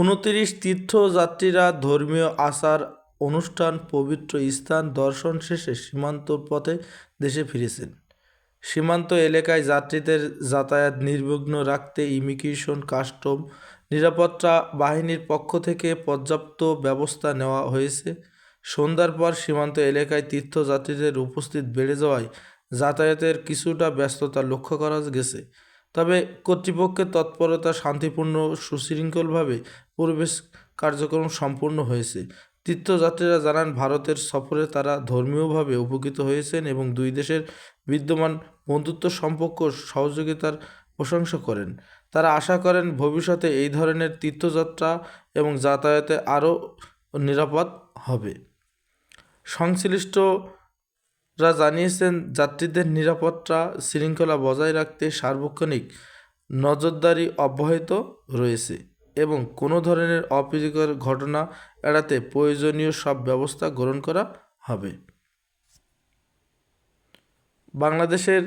উনতিরিশ তীর্থযাত্রীরা ধর্মীয় আচার, অনুষ্ঠান, পবিত্র স্থান, দর্শন শেষে সীমান্ত পথে দেশে ফিরেছেন। সীমান্ত এলাকায় যাত্রীদের যাতায়াত নির্বিঘ্ন রাখতে ইমিগ্রেশন, কাস্টম, নিরাপত্তা বাহিনীর পক্ষ থেকে পর্যাপ্ত ব্যবস্থা নেওয়া হয়েছে। সন্ধ্যার পর সীমান্ত এলাকায় তীর্থযাত্রীদের উপস্থিত বেড়ে যাওয়ায় যাতায়াতের কিছুটা ব্যস্ততা লক্ষ্য করা গেছে। তবে কর্তৃপক্ষের তৎপরতা শান্তিপূর্ণ সুশৃঙ্খলভাবে পরিবেশ কার্যক্রম সম্পূর্ণ হয়েছে। তীর্থযাত্রীরা জানান, ভারতের সফরে তারা ধর্মীয়ভাবে উপকৃত হয়েছেন এবং দুই দেশের বিদ্যমান বন্ধুত্ব সম্পর্ক সহযোগিতার প্রশংসা করেন। তারা আশা করেন, ভবিষ্যতে এই ধরনের তীর্থযাত্রা এবং যাতায়াতে আরও নিরাপদ হবে। সংশ্লিষ্টরা জানিয়েছেন, যাত্রীদের নিরাপত্তা শৃঙ্খলা বজায় রাখতে সার্বক্ষণিক নজরদারি অব্যাহত রয়েছে এবং কোনো ধরনের অপ্রীতিকর ঘটনা এড়াতে প্রয়োজনীয় সব ব্যবস্থা গ্রহণ করা হবে। বাংলাদেশের